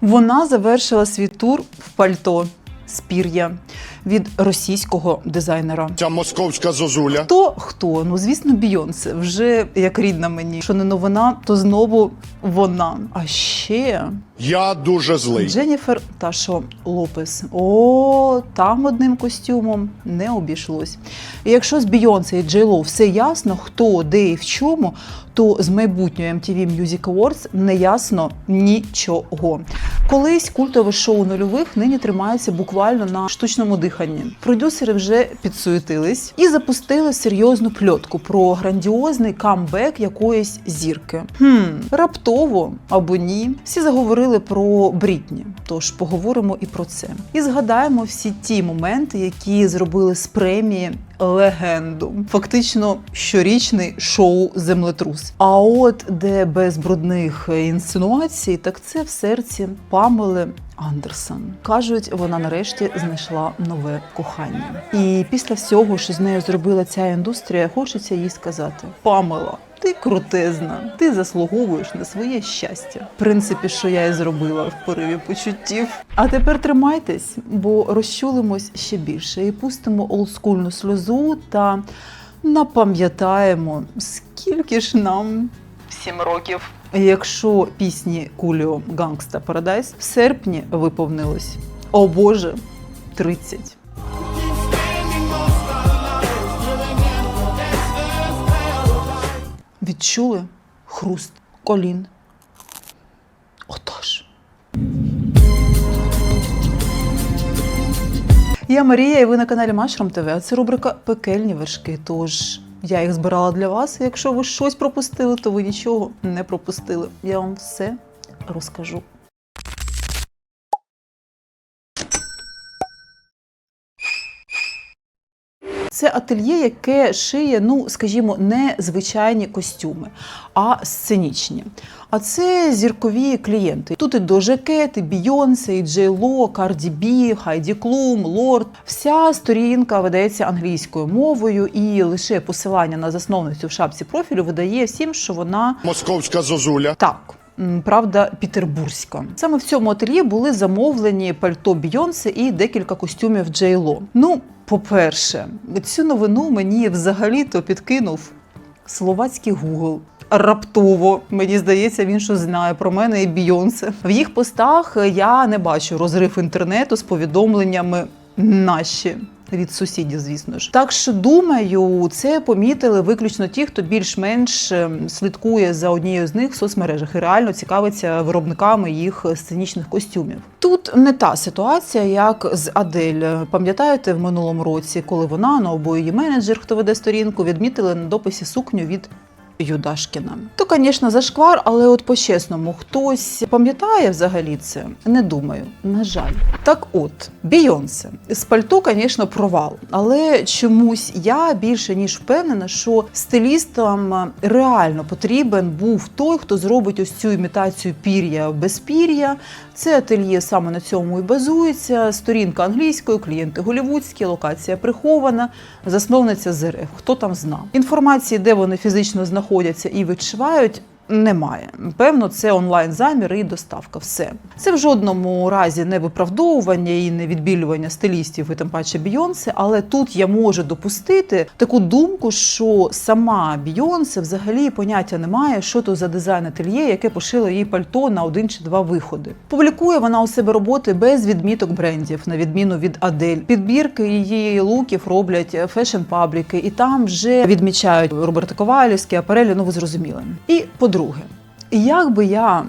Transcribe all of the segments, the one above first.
Вона завершила свій тур в пальто з пір'я від російського дизайнера. Ця московська зозуля. Хто хто? Ну звісно, Бійонсе, вже як рідна мені. Що не новина, то знову вона. А ще Я дуже злий. Дженніфер Ташо Лопес. О, там одним костюмом не обійшлось. І якщо з Бійонсе і Джейло все ясно, хто, де і в чому, то з майбутньої MTV Music Awards не ясно нічого. Колись культове шоу нульових нині тримається буквально на штучному диханні. Продюсери вже підсуетились і запустили серйозну пльотку про грандіозний камбек якоїсь зірки. Хм, раптово або ні. Всі заговорили про Брітні. Тож поговоримо і про це. І згадаємо всі ті моменти, які зробили з премії легенду. Фактично щорічний шоу Землетрус. А от де без брудних інсинуацій, так це в серці Памели Андерсон. Кажуть, вона нарешті знайшла нове кохання. І після всього, що з нею зробила ця індустрія, хочеться їй сказати: Памела. Ти крутезна, ти заслуговуєш на своє щастя. В принципі, що я і зробила в пориві почуттів. А тепер тримайтесь, бо розчулимось ще більше і пустимо олдскульну сльозу та напам'ятаємо, скільки ж нам сім років. Якщо пісні Куліо Гангста Парадайс в серпні виповнилось, о Боже, 30. Відчули хруст колін. Отож. Я Марія, і ви на каналі Машром ТВ. Це рубрика Пекельні вершки. Тож я їх збирала для вас. Якщо ви щось пропустили, то ви нічого не пропустили. Я вам все розкажу. Це ательє, яке шиє, ну скажімо, не звичайні костюми, а сценічні. А це зіркові клієнти. Тут і Дожа Кет, і Бійонсе, і Джей Ло, Карді Бі, Хайді Клум, Лорд. Вся сторінка ведеться англійською мовою, і лише посилання на засновницю в шапці профілю видає всім, що вона Московська зозуля. так. Правда, петербурзька. Саме в цьому ательє були замовлені пальто Бійонсе і декілька костюмів Джей Ло. Ну, по-перше, цю новину мені взагалі-то підкинув словацький Google. Раптово мені здається, він щось знає про мене і Бійонсе. В їх постах я не бачу розрив інтернету з повідомленнями наші. Від сусідів, звісно ж. Так що думаю, це помітили виключно ті, хто більш-менш ем, слідкує за однією з них в соцмережах і реально цікавиться виробниками їх сценічних костюмів. Тут не та ситуація, як з Адель. Пам'ятаєте, в минулому році, коли вона на обоє її менеджер, хто веде сторінку, відмітили на дописі сукню від Юдашкіна. То, звісно, зашквар, але от по-чесному, хтось пам'ятає взагалі це? Не думаю. На жаль. Так от, Бійонсе. З пальто, звісно, провал. Але чомусь я більше ніж впевнена, що стилістам реально потрібен був той, хто зробить ось цю імітацію пір'я без пір'я. Це ательє саме на цьому і базується. Сторінка англійською, клієнти голівудські, локація прихована, засновниця ЗРФ. Хто там знав? Інформації, де вони фізично знаходяться і відшивають. Немає. Певно, це онлайн замір і доставка. Все. Це в жодному разі не виправдовування і не відбілювання стилістів, і тим паче Бійонсе. Але тут я можу допустити таку думку, що сама Бійонсе взагалі поняття немає, що то за дизайн ательє, яке пошило їй пальто на один чи два виходи. Публікує вона у себе роботи без відміток брендів, на відміну від Адель. Підбірки її луків роблять фешн-пабліки, і там вже відмічають Роберта Ковалівський, апарелі, ну ви зрозуміли. І по-друге, як би я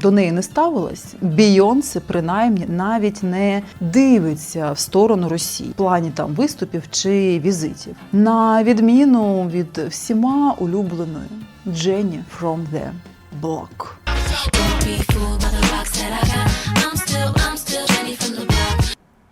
до неї не ставилась, Бійонсе принаймні навіть не дивиться в сторону Росії в плані там виступів чи візитів, на відміну від всіма улюбленої Дженні from the block.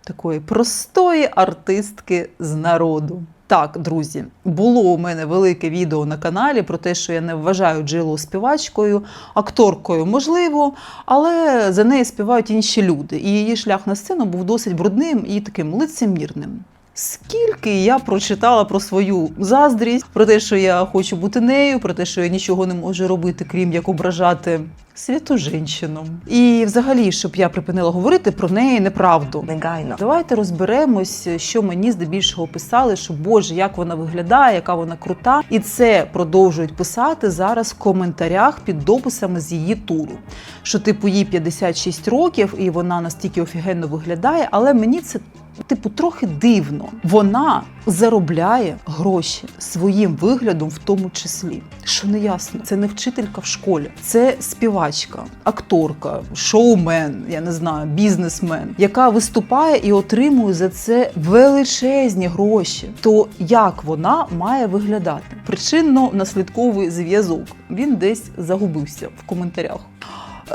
такої простої артистки з народу. Так, друзі, було у мене велике відео на каналі про те, що я не вважаю Джилу співачкою, акторкою можливо, але за неї співають інші люди. І її шлях на сцену був досить брудним і таким лицемірним. Скільки я прочитала про свою заздрість, про те, що я хочу бути нею, про те, що я нічого не можу робити, крім як ображати святу жінщину. І взагалі, щоб я припинила говорити про неї неправду. негайно. Давайте розберемось, що мені здебільшого писали, що Боже, як вона виглядає, яка вона крута. І це продовжують писати зараз в коментарях під дописами з її туру. Що, типу, їй 56 років, і вона настільки офігенно виглядає, але мені це. Типу, трохи дивно. Вона заробляє гроші своїм виглядом, в тому числі. Що не ясно, це не вчителька в школі, це співачка, акторка, шоумен, я не знаю, бізнесмен, яка виступає і отримує за це величезні гроші. То як вона має виглядати? Причинно-наслідковий зв'язок. Він десь загубився в коментарях.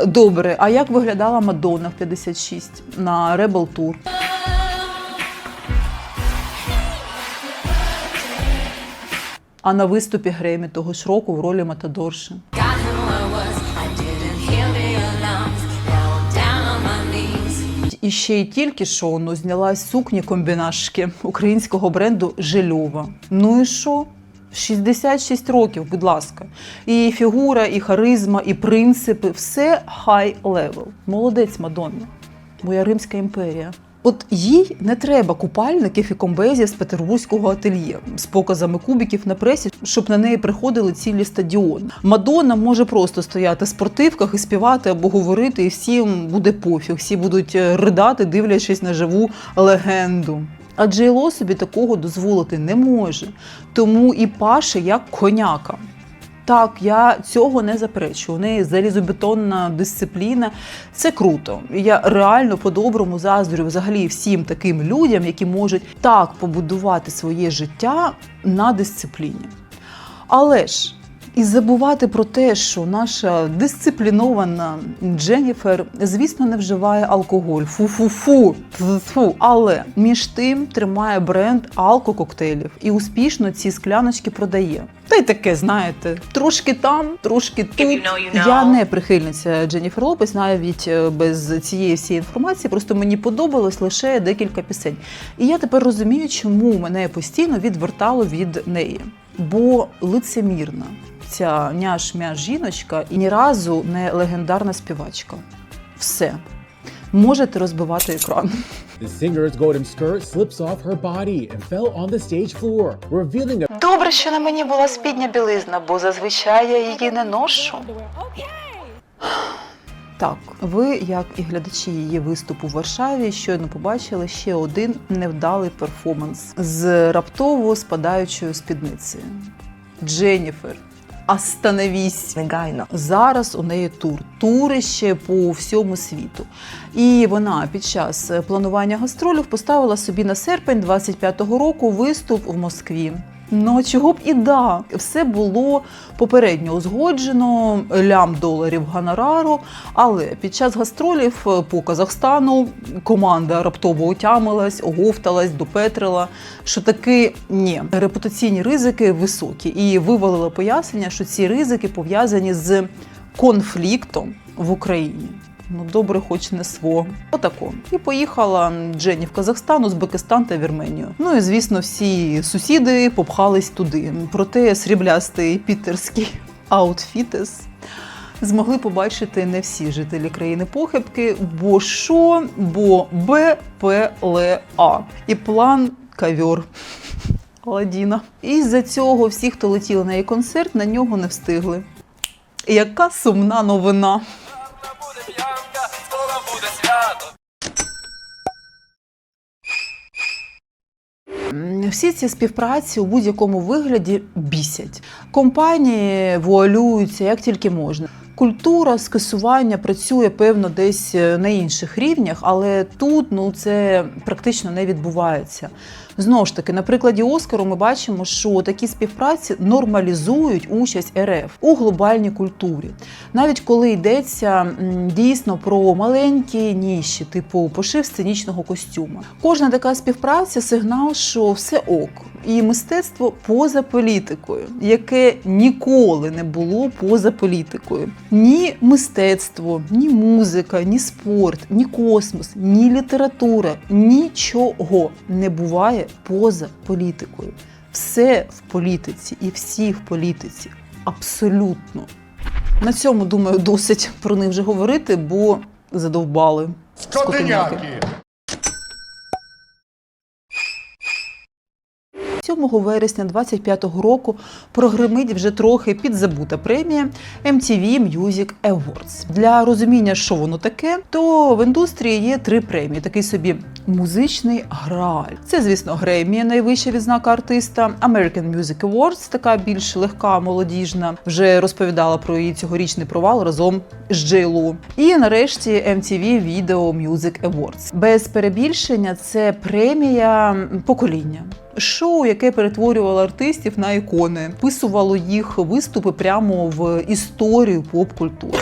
Добре, а як виглядала Мадонна в 56 на Rebel Tour? А на виступі Гремі того ж року в ролі Матадорши. І ще й тільки що ну, знялась сукні комбінашки українського бренду Жильова. Ну і що? 66 років, будь ласка. І фігура, і харизма, і принципи все high level. Молодець Мадонна. Моя Римська імперія. От їй не треба купальників і комбезів з петербурзького ательє з показами кубиків на пресі, щоб на неї приходили цілі стадіони. Мадонна може просто стояти в спортивках і співати або говорити, і всім буде пофіг. Всі будуть е, ридати, дивлячись на живу легенду. А Джейло собі такого дозволити не може, тому і паше як коняка. Так, я цього не запречу. У неї залізобетонна дисципліна. Це круто. Я реально по-доброму заздрю взагалі всім таким людям, які можуть так побудувати своє життя на дисципліні. Але ж і забувати про те, що наша дисциплінована Дженніфер, звісно, не вживає алкоголь. Фу-фу-фу. Фу. Але між тим тримає бренд алкококтейлів і успішно ці скляночки продає. Та й таке, знаєте, трошки там, трошки тут. you know, you know. Я не прихильниця Дженніфер Лопес, навіть е, без цієї всієї інформації. Просто мені подобалось лише декілька пісень. І я тепер розумію, чому мене постійно відвертало від неї. Бо лицемірна ця няш-мяш жіночка і ні разу не легендарна співачка. Все. Можете розбивати екран. The singer's golden skirt slips off her body and fell on the stage floor, revealing a Добре, що на мені була спідня білизна, бо зазвичай я її не ношу. Так, ви, як і глядачі її виступу в Варшаві, щойно побачили ще один невдалий перформанс з раптово спадаючою спідницею. Дженніфер, остановісь! Негайно. Зараз у неї тур, турище по всьому світу. І вона під час планування гастролів поставила собі на серпень 25-го року виступ в Москві. Ну чого б і да, все було попередньо узгоджено, лям доларів гонорару. Але під час гастролів е, по Казахстану команда раптово отямилась, оговталась, допетрила, що таки ні, репутаційні ризики високі, і вивалила пояснення, що ці ризики пов'язані з конфліктом в Україні. Ну, добре, хоч не сво. Отако. І поїхала Дженні в Казахстан, Узбекистан та Вірменію. Ну і звісно, всі сусіди попхались туди. Проте сріблястий пітерський аутфітес змогли побачити не всі жителі країни похибки, бо що? Бо БПЛА і план кавьор. Аладдіна. І з-за цього всі, хто летіли на її концерт, на нього не встигли. Яка сумна новина. Всі ці співпраці у будь-якому вигляді бісять. Компанії вуалюються як тільки можна. Культура скасування працює певно десь е, на інших рівнях, але тут ну це практично не відбувається. Знову ж таки, на прикладі Оскару ми бачимо, що такі співпраці нормалізують участь РФ у глобальній культурі. Навіть коли йдеться дійсно про маленькі ніші, типу пошив сценічного костюма. Кожна така співпраця сигнал, що все ок. І мистецтво поза політикою, яке ніколи не було поза політикою. Ні мистецтво, ні музика, ні спорт, ні космос, ні література, нічого не буває поза політикою. Все в політиці і всі в політиці. Абсолютно. На цьому, думаю, досить про них вже говорити, бо задовбали. Скотиняки. 7 вересня 25-го року прогремить вже трохи підзабута премія MTV Music Awards. Для розуміння, що воно таке, то в індустрії є три премії: такий собі музичний грааль. Це, звісно, Гремі, найвища відзнака артиста, American Music Awards, така більш легка, молодіжна. Вже розповідала про її цьогорічний провал разом з J.Lo. І нарешті MTV Video Music Awards. Без перебільшення це премія покоління. Шоу, яке перетворювало артистів на ікони, писувало їх виступи прямо в історію поп-культури.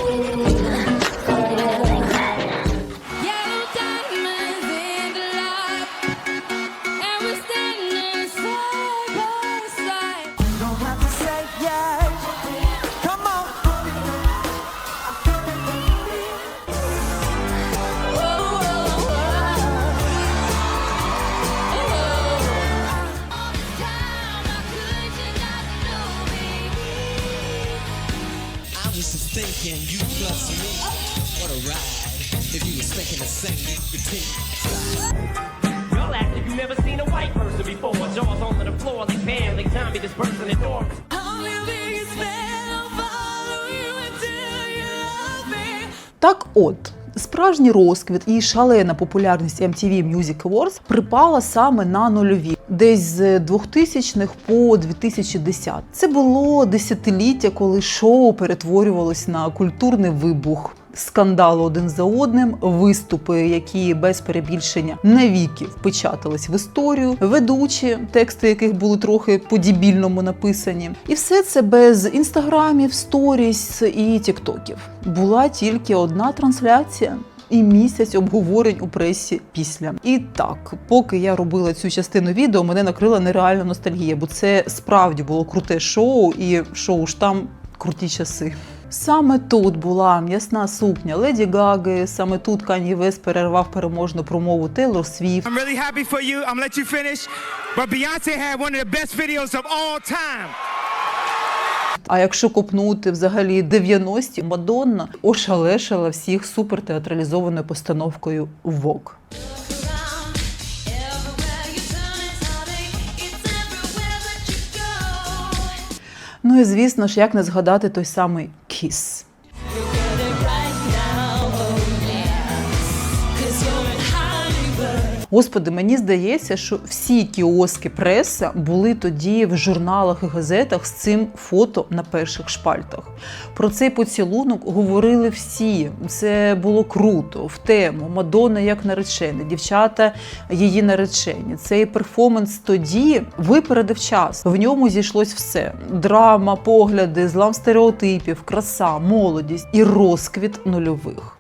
just thinking, you plus me, what a ride. If you was thinking the same, you could take Y'all act like you never seen a white person before. Jaws onto the floor like Pam, like Tommy dispersing in doors. Так от. Справжній розквіт і шалена популярність MTV Music Awards припала саме на нульові, десь з 2000-х по 2010. Це було десятиліття, коли шоу перетворювалось на культурний вибух. Скандали один за одним, виступи, які без перебільшення навіки впечатались в історію, ведучі, тексти яких були трохи по-дібільному написані, і все це без інстаграмів, сторіс і тіктоків. Була тільки одна трансляція. І місяць обговорень у пресі після. І так, поки я робила цю частину відео, мене накрила нереальна ностальгія, бо це справді було круте шоу, і шоу ж там круті часи. Саме тут була м'ясна сукня Леді Гаги, саме тут Кані Вест перервав переможну промову Тейлор Свіфт. I'm really happy for you. А якщо копнути взагалі 90-ті, Мадонна ошалешила всіх супертеатралізованою постановкою Вок. Ну і звісно ж, як не згадати той самий Кіс. Господи, мені здається, що всі кіоски преса були тоді в журналах і газетах з цим фото на перших шпальтах. Про цей поцілунок говорили всі. Це було круто, в тему. Мадонна як наречена, дівчата її наречені. Цей перформанс тоді випередив час. В ньому зійшлось все: драма, погляди, злам стереотипів, краса, молодість і розквіт нульових.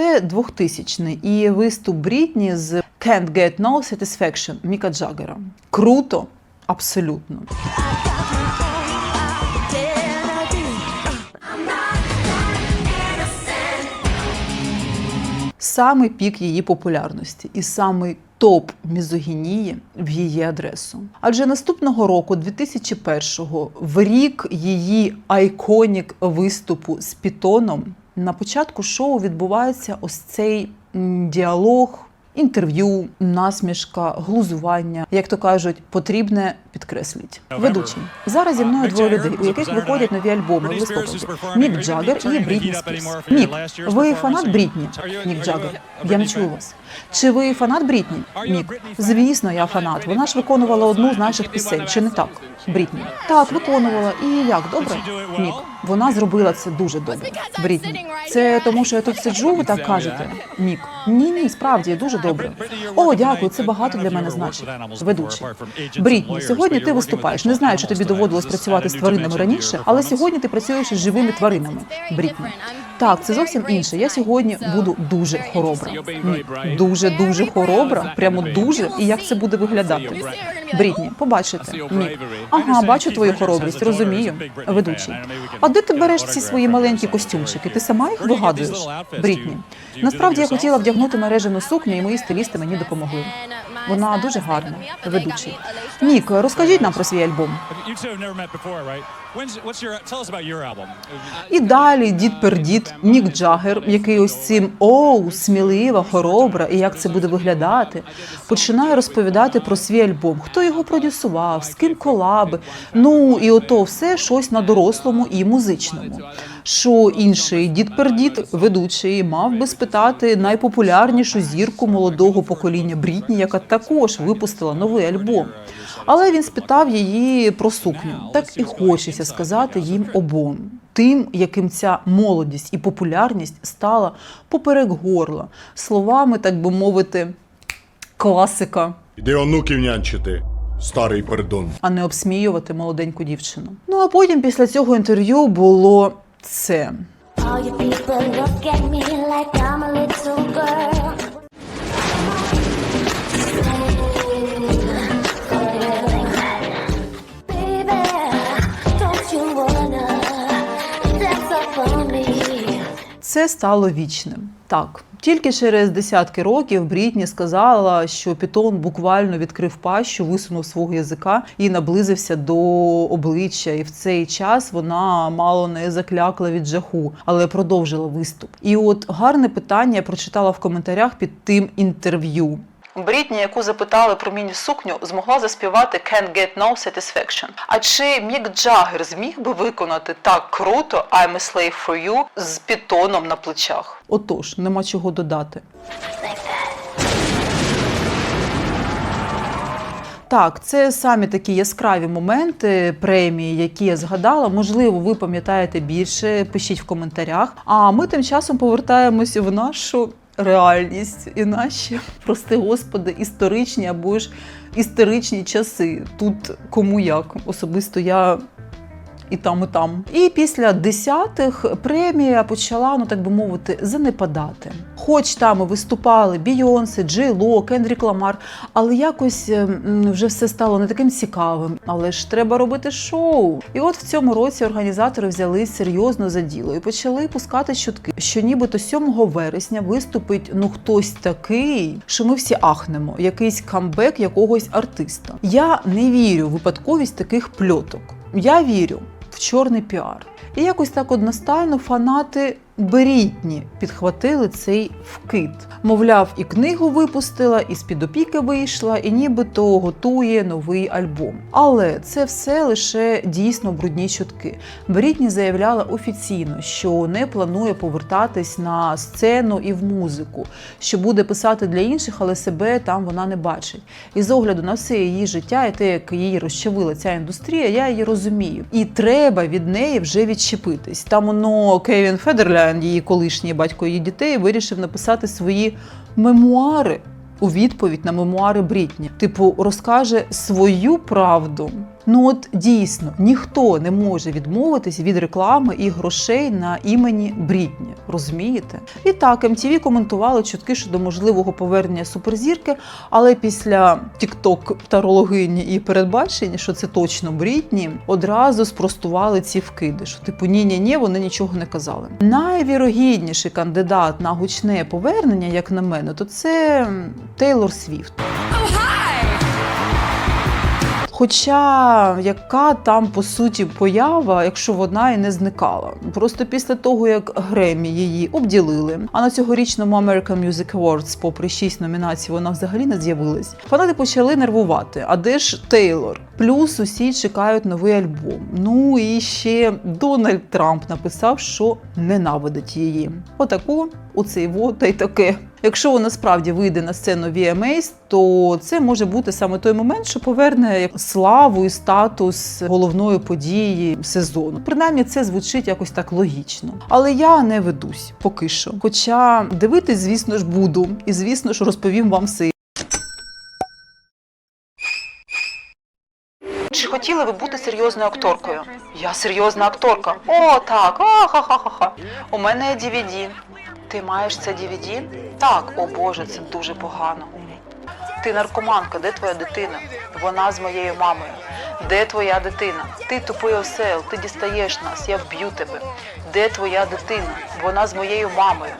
Це 2000 і виступ Брітні з Can't Get No Satisfaction Міка Джаггера. Круто, абсолютно. Самий пік її популярності і самий топ мізогінії в її адресу. Адже наступного року, 2001-го, в рік її айконік виступу з Пітоном, на початку шоу відбувається ось цей діалог. Інтерв'ю, насмішка, глузування, як то кажуть, потрібне підкресліть. Ведучий зараз зі мною двоє людей, у яких виходять нові альбоми в листопаді. Мік Джаггер і Брітні Спірс. Мік, ви фанат Брітні? Мік Джаггер. Я не чую вас. Чи ви фанат Брітні? Мік. Звісно, я фанат. Вона ж виконувала одну з наших пісень. Чи не так? Брітні. Так, виконувала. І як добре? Мік. Вона зробила це дуже добре. Брітні. Це тому, що я тут сиджу, ви так кажете? Мік. Ні, ні, справді дуже добре. О, дякую, це багато для мене значить. Ведучий. Брітні, сьогодні ти виступаєш. Не знаю, чи тобі доводилось працювати з тваринами раніше, але сьогодні ти працюєш із живими тваринами. Брітні. Так, це зовсім інше. Я сьогодні буду дуже хоробра. Ні, дуже дуже хоробра, прямо дуже. І як це буде виглядати? Брітні, побачите. Ні. Ага, бачу твою хоробрість, розумію. Ведучий. А де ти береш ці свої маленькі костюмчики? Ти сама їх вигадуєш? Брітні. Насправді я хотіла вдягнути мережену сукню, і мої стилісти мені допомогли. Вона дуже гарна. Ведучий. Нік, розкажіть нам про свій альбом. І далі дід пердід Нік Джаггер, який ось цим оу, смілива, хоробра, і як це буде виглядати, починає розповідати про свій альбом, хто його продюсував, з ким колаби. Ну і ото все щось на дорослому і музичному. Що інший дід пердід, ведучий, мав би спитати найпопулярнішу зірку молодого покоління Брітні, яка також випустила новий альбом. Але він спитав її про сукню. Так і хочеться сказати їм обом. Тим, яким ця молодість і популярність стала поперек горла, словами, так би мовити, класика, Іди онуків нянчити, старий пердун. а не обсміювати молоденьку дівчину. Ну а потім після цього інтерв'ю було це. All you Це стало вічним. Так, тільки через десятки років Брітні сказала, що Пітон буквально відкрив пащу, висунув свого язика і наблизився до обличчя. І в цей час вона мало не заклякла від жаху, але продовжила виступ. І от гарне питання я прочитала в коментарях під тим інтерв'ю. Брітні, яку запитали про міні-сукню, змогла заспівати Can't Get No Satisfaction. А чи Мік Джаггер зміг би виконати так круто I'm a Slave for You з пітоном на плечах? Отож, нема чого додати. Так, це самі такі яскраві моменти премії, які я згадала. Можливо, ви пам'ятаєте більше. Пишіть в коментарях. А ми тим часом повертаємося в нашу реальність і наші, прости господи, історичні або ж історичні часи. Тут кому як. Особисто я і там, і там. І після десятих премія почала, ну так би мовити, занепадати. Хоч там виступали Бійонсе, Джей Ло, Кендрік Ламар, але якось вже все стало не таким цікавим. Але ж треба робити шоу. І от в цьому році організатори взялись серйозно за діло і почали пускати чутки, що нібито 7 вересня виступить ну хтось такий, що ми всі ахнемо, якийсь камбек якогось артиста. Я не вірю в випадковість таких пльоток. Я вірю чорний піар. І якось так одностайно фанати Брітні підхватили цей вкид. Мовляв, і книгу випустила, і з-під опіки вийшла, і нібито готує новий альбом. Але це все лише дійсно брудні чутки. Брітні заявляла офіційно, що не планує повертатись на сцену і в музику, що буде писати для інших, але себе там вона не бачить. І з огляду на все її життя і те, як її розчавила ця індустрія, я її розумію. І треба від неї вже відчепитись. Там воно Кевін Федерлянд, її колишній батько її дітей, вирішив написати свої мемуари у відповідь на мемуари Брітні. Типу, розкаже свою правду. Ну от дійсно ніхто не може відмовитись від реклами і грошей на імені Брітні. Розумієте? І так MTV коментували чутки щодо можливого повернення суперзірки, але після TikTok тарологині і передбачення, що це точно Брітні, одразу спростували ці вкиди. Що типу ні, ні, ні, вони нічого не казали. Найвірогідніший кандидат на гучне повернення, як на мене, то це Тейлор Свіфт. Хоча яка там по суті поява, якщо вона і не зникала. Просто після того, як Гремі її обділили, а на цьогорічному American Music Awards, попри шість номінацій, вона взагалі не з'явилась. Фанати почали нервувати. А де ж Тейлор? Плюс усі чекають новий альбом. Ну і ще Дональд Трамп написав, що ненавидить її. Отаку, оцей во та й таке. Якщо вона справді вийде на сцену VMAs, то це може бути саме той момент, що поверне славу і статус головної події сезону. Принаймні, це звучить якось так логічно. Але я не ведусь поки що. Хоча дивитись, звісно ж, буду, і звісно ж розповім вам все. Чи хотіли ви бути серйозною акторкою? Я серйозна акторка. О, так. А, ха-ха-ха-ха. У мене є DVD. Ти маєш це DVD? Так, о Боже, це дуже погано. Ти наркоманка, де твоя дитина? Вона з моєю мамою. Де твоя дитина? Ти тупий осел, ти дістаєш нас, я вб'ю тебе. Де твоя дитина? Вона з моєю мамою.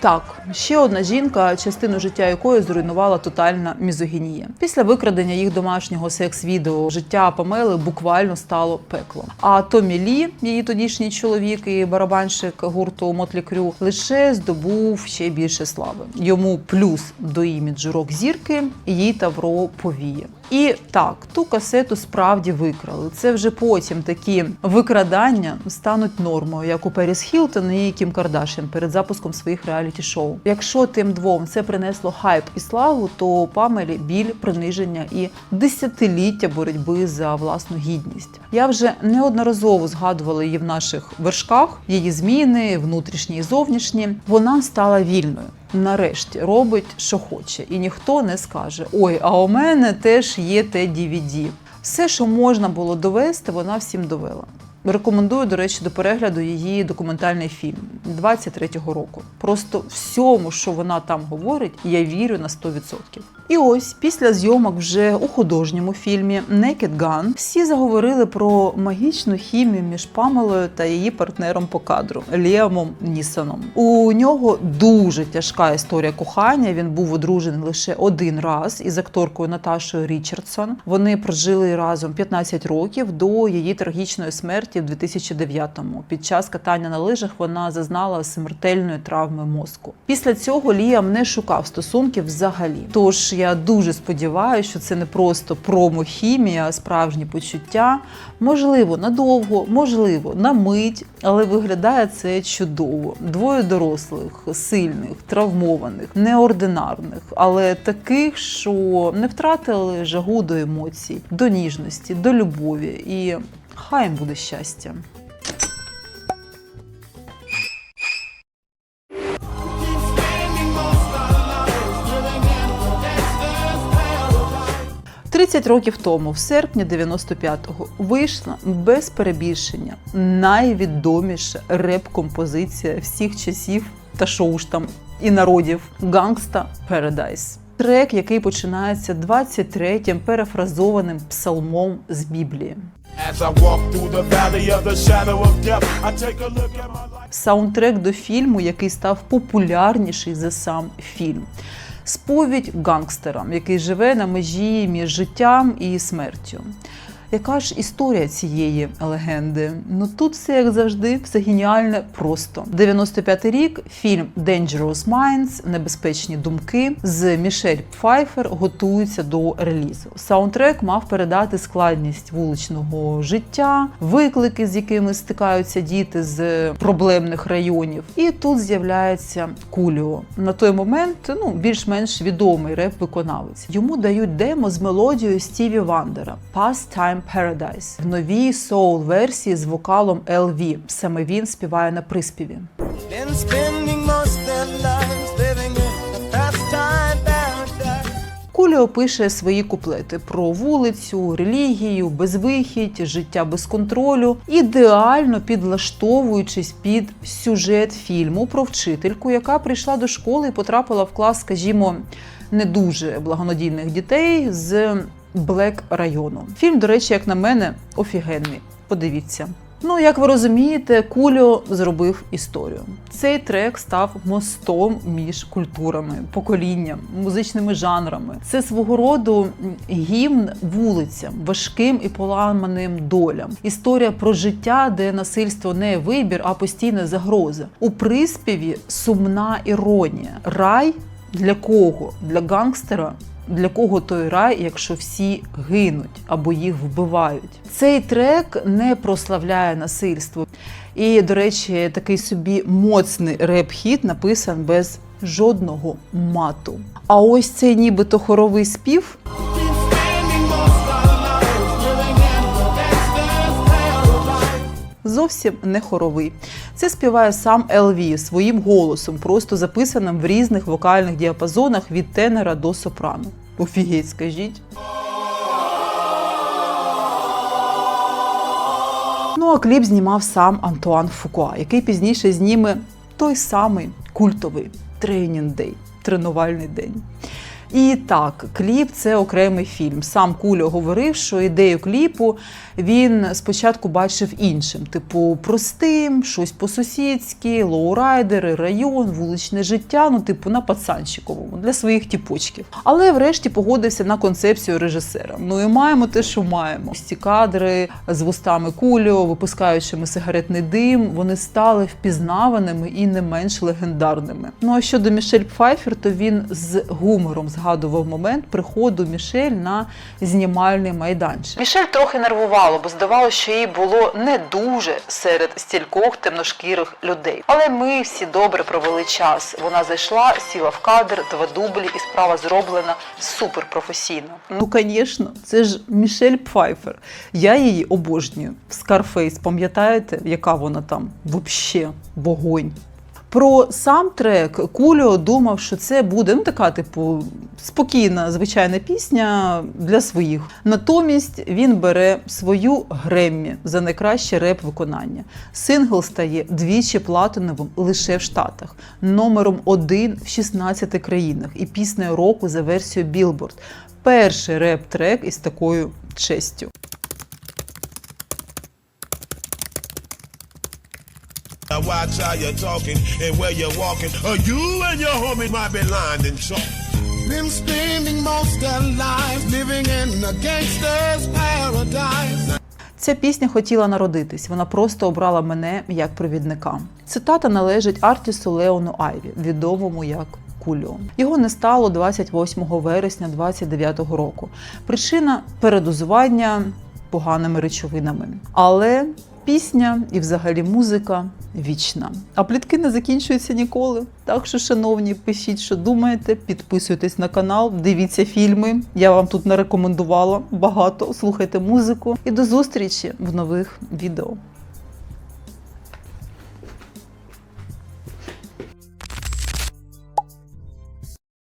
Так, ще одна жінка, частину життя якої зруйнувала тотальна мізогінія. Після викрадення їх домашнього секс-відео життя Памели буквально стало пеклом. А Томі Лі, її тодішній чоловік і барабанщик гурту Мотлі Крю, лише здобув ще більше слави. Йому плюс до іміджу рок зірки їй Тавро повіє. І так, ту касету справді викрали. Це вже потім такі викрадання стануть нормою, як у Періс Хілтон і Кім Кардашян перед запуском своїх реаліті-шоу. Якщо тим двом це принесло хайп і славу, то Памелі біль, приниження і десятиліття боротьби за власну гідність. Я вже неодноразово згадувала її в наших вершках, її зміни, внутрішні і зовнішні. Вона стала вільною нарешті робить, що хоче, і ніхто не скаже: Ой, а у мене теж є те DVD. Все, що можна було довести, вона всім довела. Рекомендую, до речі, до перегляду її документальний фільм 23-го року. Просто всьому, що вона там говорить, я вірю на 100%. І ось після зйомок вже у художньому фільмі Naked Gun всі заговорили про магічну хімію між Памелою та її партнером по кадру Ліамом Нісоном. У нього дуже тяжка історія кохання. Він був одружений лише один раз із акторкою Наташою Річардсон. Вони прожили разом 15 років до її трагічної смерті в 2009-му. Під час катання на лижах вона зазнала смертельної травми мозку. Після цього Ліам не шукав стосунків взагалі. Тож я дуже сподіваюся, що це не просто промохімія, а справжні почуття. Можливо, надовго, можливо, на мить, але виглядає це чудово. Двоє дорослих, сильних, травмованих, неординарних, але таких, що не втратили жагу до емоцій, до ніжності, до любові. І хай їм буде щастя. Тридцять років тому, в серпні 95-го, вийшла без перебільшення найвідоміша реп-композиція всіх часів та шоу ж там і народів Gangsta Paradise. Трек, який починається 23-м перефразованим псалмом з Біблії. Саундтрек до фільму, який став популярніший за сам фільм. Сповідь гангстерам, який живе на межі між життям і смертю. Яка ж історія цієї легенди? Ну тут все як завжди, все геніальне просто. 95-й рік фільм Dangerous Minds Небезпечні думки з Мішель Пфайфер готується до релізу. Саундтрек мав передати складність вуличного життя, виклики, з якими стикаються діти з проблемних районів. І тут з'являється Куліо. На той момент ну більш-менш відомий реп-виконавець. Йому дають демо з мелодією Стіві Вандера Pastime Paradise в новій соул-версії з вокалом LV. Саме він співає на приспіві. Куліо пише свої куплети про вулицю, релігію, безвихідь, життя без контролю, ідеально підлаштовуючись під сюжет фільму про вчительку, яка прийшла до школи і потрапила в клас, скажімо, не дуже благонадійних дітей з Блек району. Фільм, до речі, як на мене, офігенний. Подивіться. Ну, як ви розумієте, Кульо зробив історію. Цей трек став мостом між культурами, поколінням, музичними жанрами. Це свого роду гімн вулицям, важким і поламаним долям. Історія про життя, де насильство не вибір, а постійна загроза. У приспіві сумна іронія. Рай для кого? Для гангстера для кого той рай, якщо всі гинуть або їх вбивають? Цей трек не прославляє насильство. І, до речі, такий собі моцний реп-хіт написан без жодного мату. А ось цей нібито хоровий спів. Зовсім не хоровий. Це співає сам Елві своїм голосом, просто записаним в різних вокальних діапазонах від тенора до сопрано. Офігеть, скажіть. Ну а кліп знімав сам Антуан Фукуа, який пізніше зніме той самий культовий тренінг дей, тренувальний день. І так, кліп це окремий фільм. Сам Кульо говорив, що ідею кліпу він спочатку бачив іншим: типу, простим, щось по-сусідськи, лоурайдери, район, вуличне життя, ну, типу, на пацанчиковому для своїх тіпочків. Але врешті погодився на концепцію режисера. Ну і маємо те, що маємо. Ці кадри з вустами Кульо, випускаючими сигаретний дим, вони стали впізнаваними і не менш легендарними. Ну а щодо Мішель Пфайфер, то він з гумором згадував момент приходу Мішель на знімальний майданчик. Мішель трохи нервувало, бо здавалося, що їй було не дуже серед стількох темношкірих людей. Але ми всі добре провели час. Вона зайшла, сіла в кадр, два дублі, і справа зроблена супер професійно. Ну, звісно, це ж Мішель Пфайфер. Я її обожнюю. Скарфейс, пам'ятаєте, яка вона там? Вообще вогонь. Про сам трек Куліо думав, що це буде ну така, типу, спокійна, звичайна пісня для своїх. Натомість він бере свою Греммі за найкраще реп-виконання. Сингл стає двічі платиновим лише в Штатах, номером один в 16 країнах і піснею року за версією Billboard. Перший реп-трек із такою честю. Watch how you're talking and where you're walking, or you and your homie might be lying and so. Been spending most their lives living in a gangster's paradise. Ця пісня хотіла народитись. Вона просто обрала мене як провідника. Цитата належить артісту Леону Айві, відомому як Кульо. Його не стало 28 вересня 29-го року. Причина передозування поганими речовинами. Але пісня і взагалі музика вічна. А плітки не закінчуються ніколи. Так що, шановні, пишіть, що думаєте, підписуйтесь на канал, дивіться фільми. Я вам тут не рекомендувала багато. Слухайте музику і до зустрічі в нових відео.